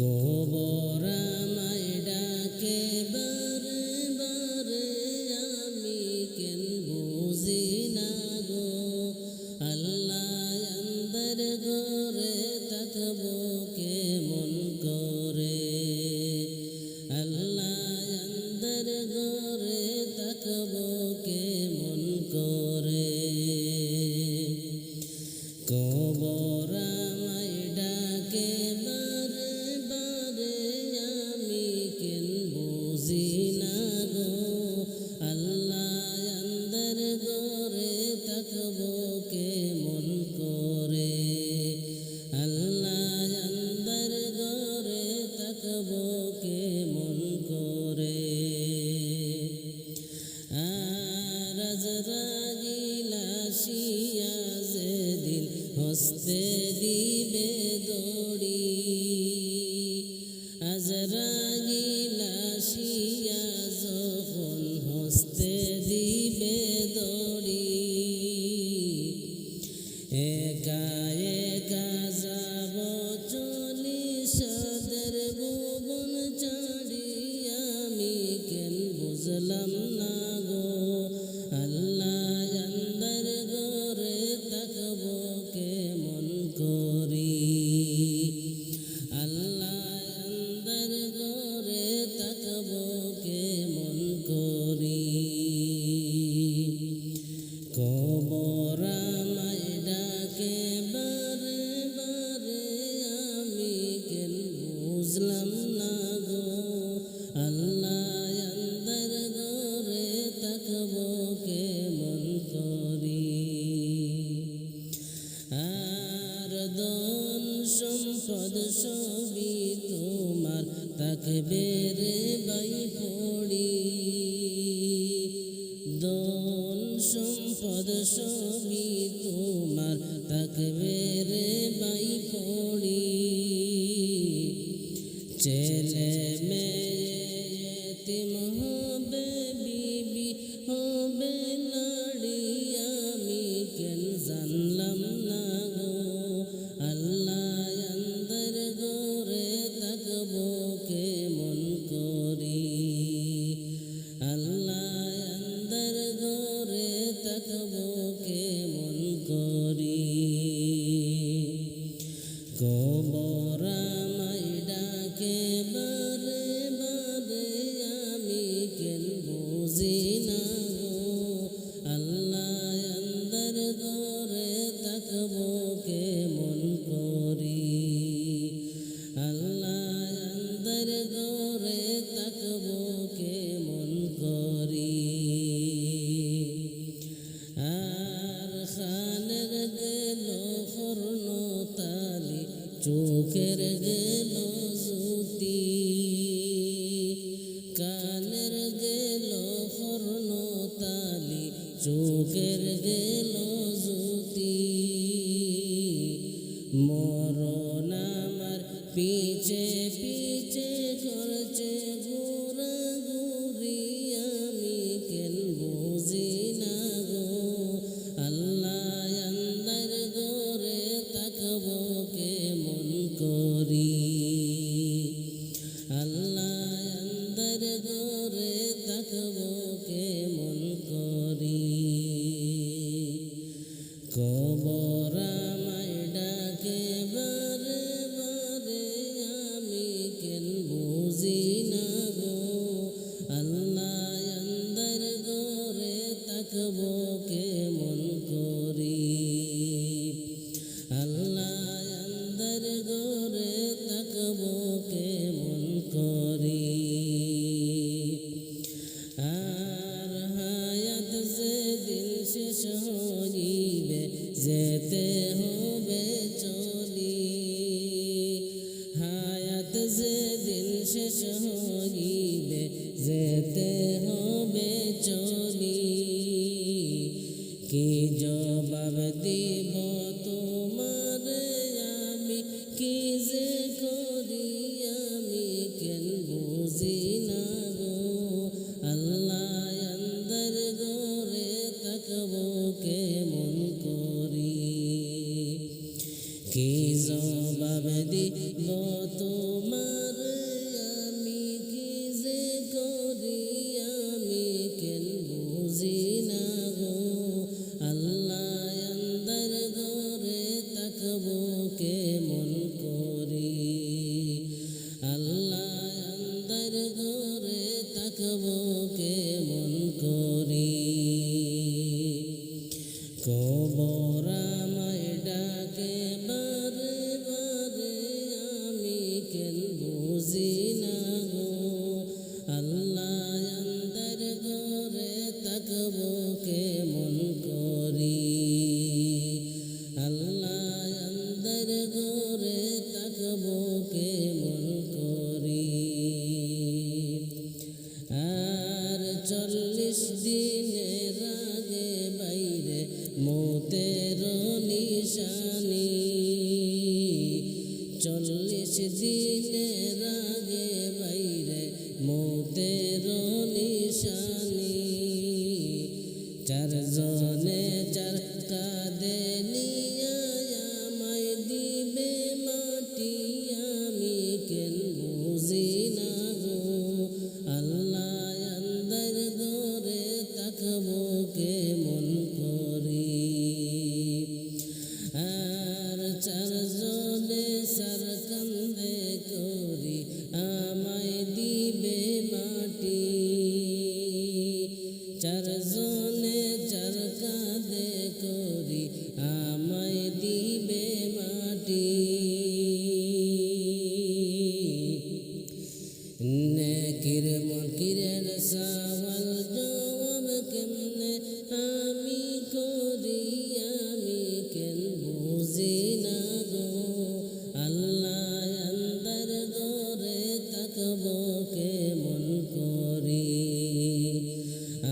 কবর আমায় ডাকে, বারে বারে আমি কেন বুঝি না গো? আল্লাহ আন্দর ঘরে থাকব কেমন করে? আল্লাহ আন্দর কে ذرا বেরে বাই পড়ি দন সম্পদ সবই তোমার তাকবে রে বাই পড়ি চে কবর আমায় বারে বারে আমি কেন বুঝি না গো? আল্লাহ অন্দর দরে তাকব কেমন করি? আল্লাহ কে গেলো this. চার জনে চার কাদে নেকির মকিরের সওয়াল জবাব কেমনে? আমি করি, আমি কেন বুঝি না গো? আল্লাহ অন্তর দরে তাকব কেমন করি?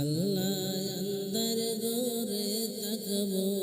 আল্লাহ অন্তর দরে তাকব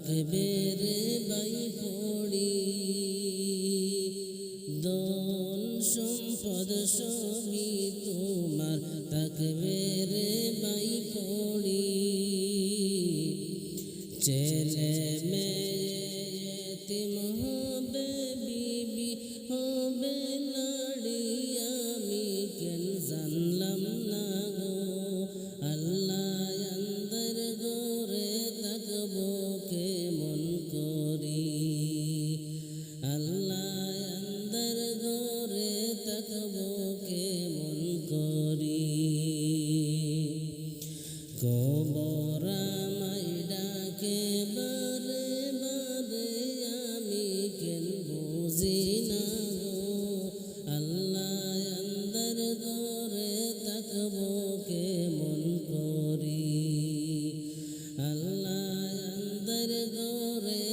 রাখবে রে বাই পড়ি দন সম্পদ সবই তোমার রাখবে রে বাই পড়ি ছেলে মেয়ে তিম হবে বিবি হবে কবর আমায় ডাকে, বারে আমি কেন বুঝি না গো? আল্লাহ তাকবো কেমন করি? আল্লাহ আন্দর দরে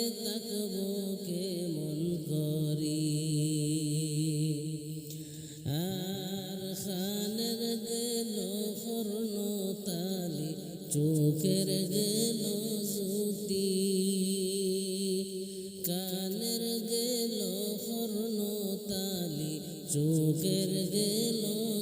চোখের গেলো